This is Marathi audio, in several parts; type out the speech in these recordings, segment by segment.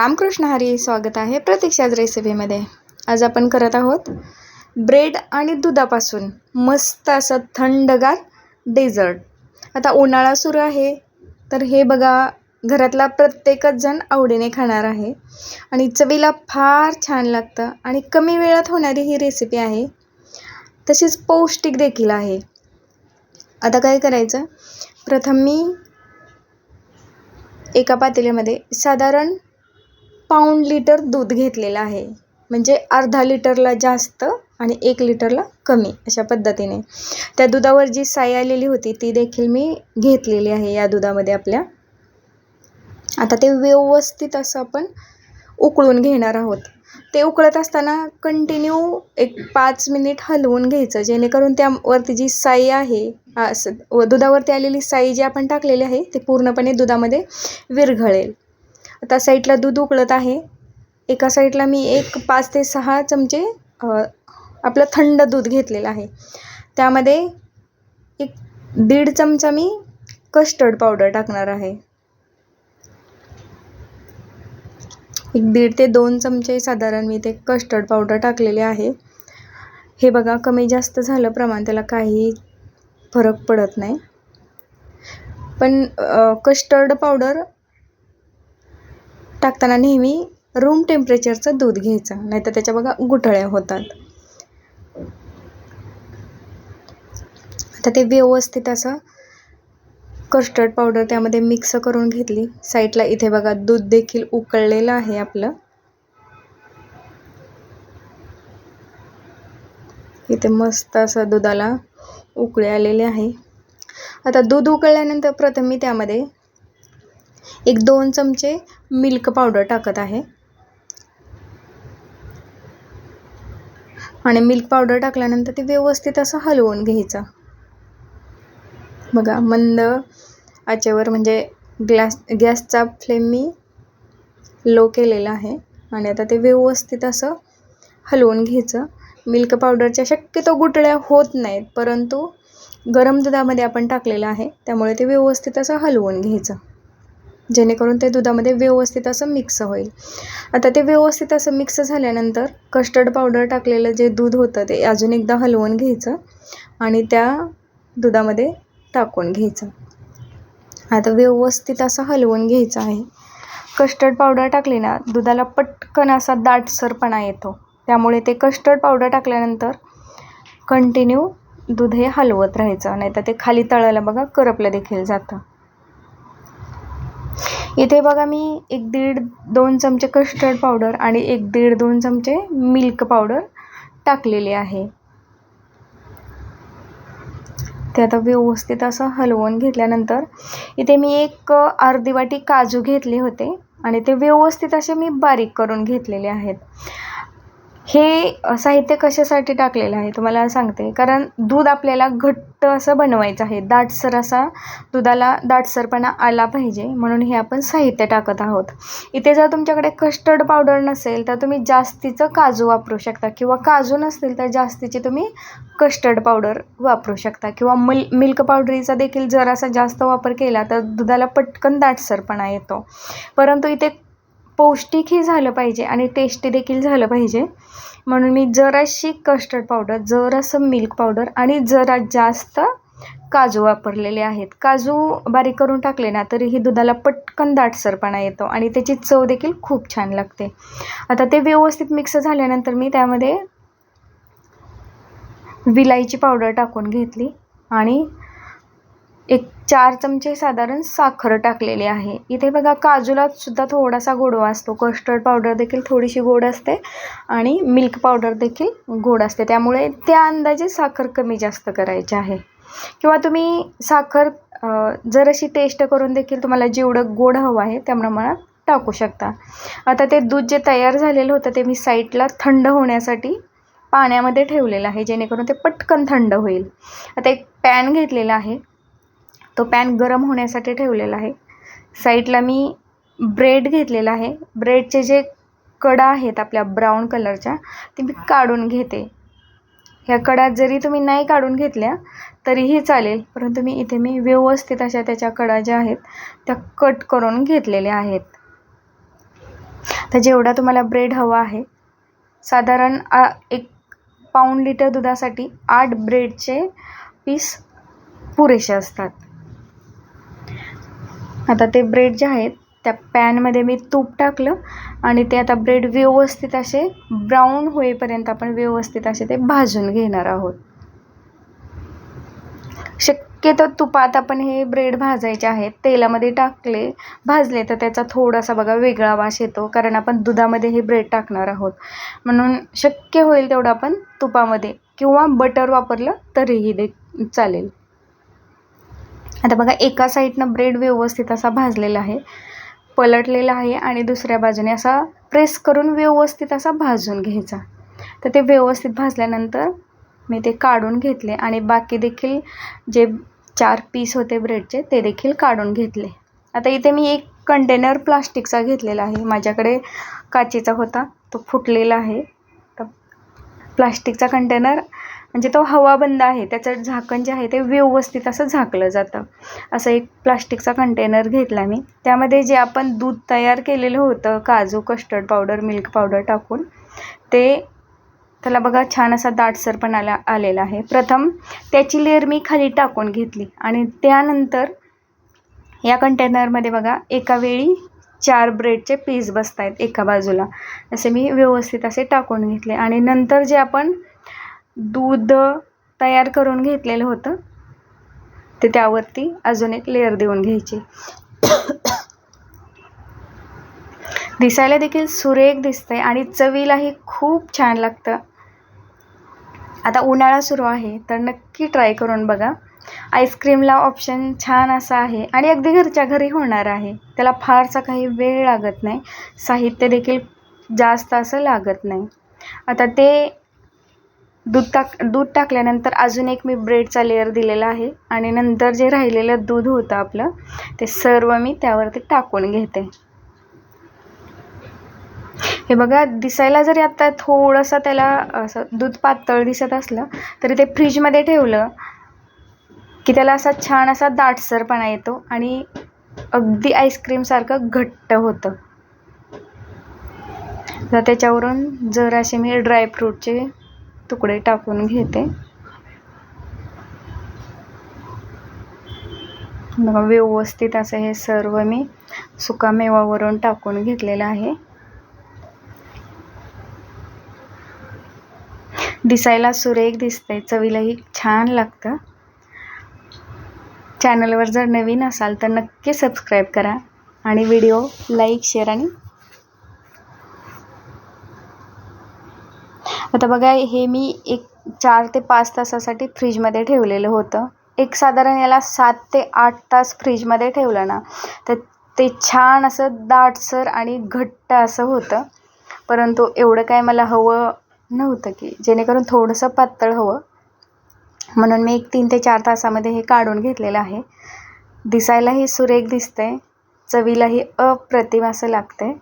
रामकृष्ण हरी स्वागत आहे प्रतीक्षाज रेसिपीमध्ये आज आपण करत आहोत ब्रेड आणि दुधापासून मस्त असं थंडगार डेझर्ट. आता उन्हाळा सुरू आहे तर हे बघा घरातला प्रत्येकच जण आवडीने खाणार आहे. आणि चवीला फार छान लागतं आणि कमी वेळात होणारी ही रेसिपी आहे. तशीच पौष्टिक देखील आहे. आता काय करायचं? प्रथम मी एका पातेल्यामध्ये साधारण पाऊण लिटर दूध घेतलेलं आहे. म्हणजे अर्धा लिटरला जास्त आणि एक लिटरला कमी अशा पद्धतीने. त्या दुधावर जी साई आलेली होती ती देखील मी घेतलेली आहे या दुधामध्ये आपल्या. आता ते व्यवस्थित असं आपण उकळून घेणार आहोत. ते उकळत असताना कंटिन्यू एक पाच मिनिट हलवून घ्यायचं जेणेकरून त्यावरती जी साई आहे असं व दुधावरती आलेली साई जी आपण टाकलेली आहे ते पूर्णपणे दुधामध्ये विरघळेल. आता साईडला दूध उकळत आहे. एका साईडला मी एक पाच ते सहा चमचे आपलं थंड दूध घेतलेलं आहे. त्यामध्ये एक दीड चमचा मी कस्टर्ड पावडर टाकणार आहे. एक दीड ते दोन चमचे साधारण मी ते कस्टर्ड पावडर टाकलेले आहे. हे बघा कमी जास्त झालं प्रमाण त्याला काही फरक पडत नाही. पण कस्टर्ड पावडर टाकताना नेहमी रूम टेम्परेचरचं दूध घ्यायचं. नाहीतर त्याच्या बघा गुठळ्या होतात. आता ते व्यवस्थित असं कस्टर्ड पावडर त्यामध्ये मिक्स करून घेतली. साईडला इथे बघा दूध देखील उकळलेलं आहे आपलं. इथे मस्त असं दुधाला उकळे आलेले आहे. आता दूध उकळल्यानंतर प्रथम मी त्यामध्ये एक दोन चमचे मिल्क पावडर टाकत आहे. आणि मिल्क पावडर टाकल्यानंतर ते व्यवस्थित असं हलवून घ्यायचं. बघा मंद आचेवर म्हणजे ग्लास गॅसचा फ्लेम मी लो केलेला आहे. आणि आता ते व्यवस्थित असं हलवून घ्यायचं. मिल्क पावडरच्या शक्यतो गुटळ्या होत नाहीत परंतु गरम दुधामध्ये आपण टाकलेलं आहे त्यामुळे ते व्यवस्थित असं हलवून घ्यायचं. जेणेकरून ते दुधामध्ये व्यवस्थित असं मिक्स होईल. आता ते व्यवस्थित असं मिक्स झाल्यानंतर कस्टर्ड पावडर टाकलेलं जे दूध होतं ते अजून एकदा हलवून घ्यायचं आणि त्या दुधामध्ये टाकून घ्यायचं. आता व्यवस्थित असं हलवून घ्यायचं आहे. कस्टर्ड पावडर टाकली ना दुधाला पटकन असा दाटसरपणा येतो. त्यामुळे ते कस्टर्ड पावडर टाकल्यानंतर कंटिन्यू दूध हे हलवत राहायचं. नाही तर ते खाली तळायला बघा करपलं देखील जातं. इथे बघा मी एक दीड दोन चमचे कस्टर्ड पावडर आणि एक दीड दोन चमचे मिल्क पावडर टाकलेले आहे. ते आता व्यवस्थित असं हलवून घेतल्यानंतर इथे मी एक अर्धी वाटी काजू घेतले होते आणि ते व्यवस्थित असे मी बारीक करून घेतलेले आहेत. हे साहित्य कशासाठी टाकलेलं आहे? तुम्हाला सांगते. कारण दूध आपल्याला घट्ट असं बनवायचं आहे. दाटसर असा दुधाला दाटसरपणा आला पाहिजे. म्हणून हे आपण साहित्य टाकत आहोत. इथे जर तुमच्याकडे कस्टर्ड पावडर नसेल तर तुम्ही जास्तीचं काजू वापरू शकता. किंवा काजू नसतील तर जास्तीची तुम्ही कस्टर्ड पावडर वापरू शकता. किंवा मिल मिल्क पावडरीचा देखील जर असा जास्त वापर केला तर दुधाला पटकन दाटसरपणा येतो. परंतु इथे पौष्टिकही झालं पाहिजे आणि टेस्टी देखील झालं पाहिजे. म्हणून मी जराशी कस्टर्ड पावडर जरासं मिल्क पावडर आणि जरा जास्त काजू वापरलेले आहेत. काजू बारीक करून टाकले ना तरीही दुधाला पटकन दाटसरपणा येतो आणि त्याची चव देखील खूप छान लागते. आता ते व्यवस्थित मिक्स झाल्यानंतर मी त्यामध्ये विलायची पावडर टाकून घेतली आणि एक चार चमचे साधारण साखर टाकलेली आहे. इथे बघा काजूला सुद्धा थोडासा गोडवा असतो. कस्टर्ड पावडर देखील थोडीशी गोड असते आणि मिल्क पावडर देखील गोड असते. त्यामुळे त्या अंदाजे साखर कमी जास्त करायची आहे. किंवा तुम्ही साखर जर अशी टेस्ट करून देखील तुम्हाला जेवढं गोड हवं आहे त्या प्रमाणात टाकू शकता. आता ते दूध जे तयार झालेलं होतं ते मी साईडला थंड होण्यासाठी पाण्यामध्ये ठेवलेलं आहे जेणेकरून ते पटकन थंड होईल. आता एक पॅन घेतलेला आहे. तो पॅन गरम होण्यासाठी ठेवलेला आहे. साईडला मी ब्रेड घेतलेला आहे. ब्रेडचे जे कडा आहेत आपल्या ब्राऊन कलरच्या ते मी काढून घेते. ह्या कडा जरी तुम्ही नाही काढून घेतल्या तरीही चालेल. परंतु मी इथे मी व्यवस्थित अशा त्याच्या कडा ज्या आहेत त्या कट करून घेतलेल्या आहेत. तर जेवढा तुम्हाला ब्रेड हवा आहे साधारण आ एक पाऊण लिटर दुधासाठी आठ ब्रेडचे पीस पुरेसे असतात. आता ते ब्रेड जे आहेत त्या पॅनमध्ये मी तूप टाकलं आणि ते आता ब्रेड व्यवस्थित असे ब्राऊन होईपर्यंत आपण व्यवस्थित असे ते भाजून घेणार आहोत. शक्यतो तुपात आपण हे ब्रेड भाजायचे आहेत तेलामध्ये टाकले भाजले तर त्याचा थोडासा बघा वेगळा वास येतो कारण आपण दुधामध्ये हे ब्रेड टाकणार आहोत. म्हणून शक्य होईल तेवढं आपण तुपामध्ये किंवा बटर वापरलं तरीही दे चालेल. आता बघा एका साईडनं ब्रेड व्यवस्थित असा भाजलेला आहे पलटलेला आहे आणि दुसऱ्या बाजूने असा प्रेस करून व्यवस्थित असा भाजून घ्यायचा. तर ते व्यवस्थित भाजल्यानंतर मी ते काढून घेतले आणि बाकी देखील जे चार पीस होते ब्रेडचे ते देखील काढून घेतले. आता इथे मी एक कंटेनर प्लास्टिकचा घेतलेला आहे. माझ्याकडे काचेचा होता तो फुटलेला आहे. तर प्लास्टिकचा कंटेनर म्हणजे तो हवाबंद आहे त्याचं झाकण जे आहे ते व्यवस्थित असं झाकलं जातं. असं एक प्लास्टिकचा कंटेनर घेतला मी. त्यामध्ये जे आपण दूध तयार केलेलं होतं काजू कस्टर्ड पावडर मिल्क पावडर टाकून ते त्याला बघा छान असा दाटसरपण आला आलेला आहे. प्रथम त्याची लेअर मी खाली टाकून घेतली आणि त्यानंतर या कंटेनरमध्ये बघा एका वेळी चार ब्रेडचे पीस बसत आहेत एका बाजूला. असे मी व्यवस्थित असे टाकून घेतले आणि नंतर जे आपण दूध तयार करून घेतलेलं होतं. ते त्यावरती अजून एक लेअर देऊन घ्यायची. दिसायला देखील सुरेख दिसते आणि चवीलाही खूप छान लागतं. आता उन्हाळा सुरू आहे तर नक्की ट्राय करून बघा. आईस्क्रीमला ऑप्शन छान असा आहे आणि अगदी घरच्या घरी होणार आहे. त्याला फारसा काही वेळ लागत नाही. साहित्य देखील जास्त असं लागत नाही. आता ते दूध टाक दूध टाकल्यानंतर अजून एक मी ब्रेडचा लेअर दिलेला आहे. आणि नंतर जे राहिलेलं दूध होतं आपलं ते सर्व मी त्यावरती टाकून घेते. हे बघा दिसायला जरी आता थोडंसं त्याला असं दूध पातळ दिसत असलं तरी ते फ्रीजमध्ये ठेवलं की त्याला असा छान असा दाटसरपणा येतो आणि अगदी आईस्क्रीमसारखं घट्ट होतं. तर त्याच्यावरून जर असे मी ड्रायफ्रूटचे तुकडे टाकून घेते. बघा व्यवस्थित असं हे सर्व मी सुकामेवावरून टाकून घेतलेलं आहे. दिसायला सुरेख दिसतंय चवीलाही छान लागतं. चॅनलवर जर नवीन असाल तर नक्की सबस्क्राईब करा आणि व्हिडिओ लाईक शेअर आणि आता बघा हे मी एक चार ते पाच तासासाठी फ्रीजमध्ये ठेवलेलं होतं. एक साधारण याला सात ते आठ तास फ्रीजमध्ये ठेवलं ना तर ते छान असं दाटसर आणि घट्ट असं होतं. परंतु एवढं काय मला हवं नव्हतं की जेणेकरून थोडंसं पातळ हवं. म्हणून मी एक तीन ते चार तासामध्ये हे काढून घेतलेलं आहे. दिसायलाही सुरेख दिसतंय. चवीलाही अप्रतिम असं लागतंय.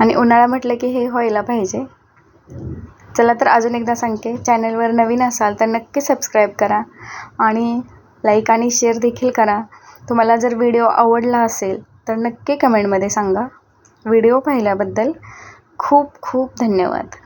आणि उन्हाळा म्हटलं की हे व्हायला पाहिजे. चला तर अजून एकदा सांगते चॅनलवर नवीन असाल तर नक्की सबस्क्राईब करा आणि लाईक आणि शेअर देखील करा. तुम्हाला जर व्हिडिओ आवडला असेल तर नक्की कमेंटमध्ये सांगा. व्हिडिओ पाहिल्याबद्दल खूप खूप धन्यवाद.